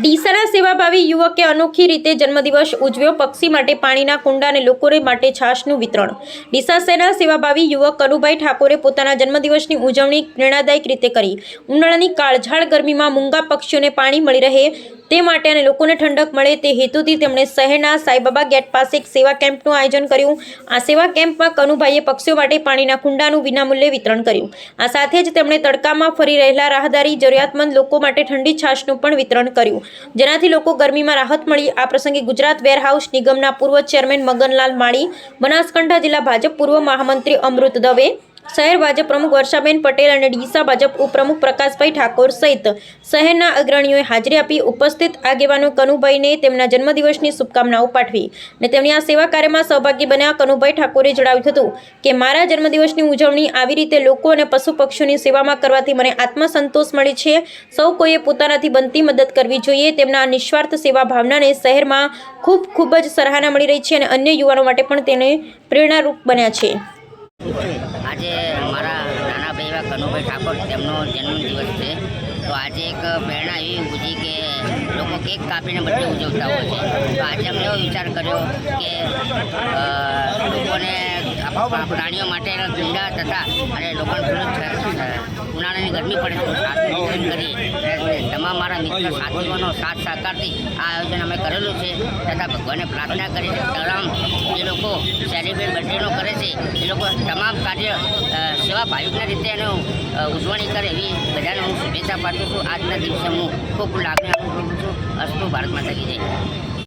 ડીસાના સેવાભાવી યુવકે અનોખી રીતે જન્મદિવસ ઉજવ્યો. પક્ષી માટે પાણીના કુંડા અને લોકોને માટે છાશનું વિતરણ. ડીસા શહેરના સેવાભાવી યુવક કનુભાઈ ઠાકોરે પોતાના જન્મદિવસની ઉજવણી પ્રેરણાદાયક રીતે કરી. ઉનાળાની કાળઝાળ ગરમીમાં મૂંગા પક્ષીઓને પાણી મળી રહે. તે માટે અને લોકોને ઠંડક મળે તે હેતુથી તેમણે શહેરના સાઈબાબા ગેટ પાસે એક સેવા કેમ્પનું આયોજન કર્યું. આ સેવા કેમ્પમાં કનુભાઈએ પક્ષીઓ માટે પાણીના કુંડાનું વિનામૂલ્યે વિતરણ કર્યું. આ સાથે જ તેમણે તડકામાં ફરી રહેલા રાહદારી, જરૂરિયાતમંદ લોકો માટે ઠંડી છાશનું પણ વિતરણ કર્યું. જેનાથી લોકો ગરમીમાં રાહત મળી. આ પ્રસંગે ગુજરાત વેરહાઉસ નિગમના પૂર્વ ચેરમેન મગનલાલ માળી, બનાસકાંઠા જિલ્લા ભાજપ પૂર્વ મહામંત્રી અમૃત દવે શહેર ભાજપ પ્રમુખ વર્ષાબેન પટેલ અને ડીસા ભાજપ ઉપપ્રમુખ પ્રકાશભાઈ ઠાકોર સહિત શહેરના અગ્રણીઓએ હાજરી આપી ઉપસ્થિત આગેવાનો કનુભાઈને તેમના જન્મદિવસની શુભકામનાઓ પાઠવી અને તેમની આ સેવા કાર્યમાં સહભાગી બન્યા કનુભાઈ ઠાકોરે જણાવ્યું હતું કે, મારા જન્મદિવસની ઉજવણી આવી રીતે લોકો અને પશુ પક્ષીઓની સેવામાં કરવાથી મને આત્મસંતોષ મળે છે. સૌ કોઈએ પોતાનાથી બનતી મદદ કરવી જોઈએ. તેમના નિઃસ્વાર્થ સેવા ભાવનાને શહેરમાં ખૂબ ખૂબ જ સરાહના મળી રહી છે અને અન્ય યુવાનો માટે પણ તેને પ્રેરણારૂપ બન્યા છે. આજે મારા નાના ભાઈ એવા કનુભાઈ ઠાકોર તેમનો જન્મદિવસ છે. તો આજે એક પ્રેરણા એવી ઊભી કે લોકો કેક કાપીને બર્થડે ઉજવતા હોય છે. તો આજે અમને એવો વિચાર કર્યો કે લોકોને પ્રાણીઓ માટે ઈંડા તથા અને લોકોને ઉનાળાની ગરમી પડે તો સાથનું કરી તમામ મારા મિત્ર સાથીઓનો સાથ સહકારથી આ આયોજન અમે કરેલું છે. તથા ભગવાનને પ્રાર્થના કરી છે. તમામ જે લોકો સેલિબ્રેટ બર્થડેનો કરે છે એ લોકો તમામ કાર્ય સેવા ભાવિકના રીતે એનો ઉજવણી કરે એવી બધાને હું શુભેચ્છા પાઠવું છું. આજના દિવસે હું ખૂબ લાગણી અનુભવું છું. અસ્તુ ભારત માતા કી જય.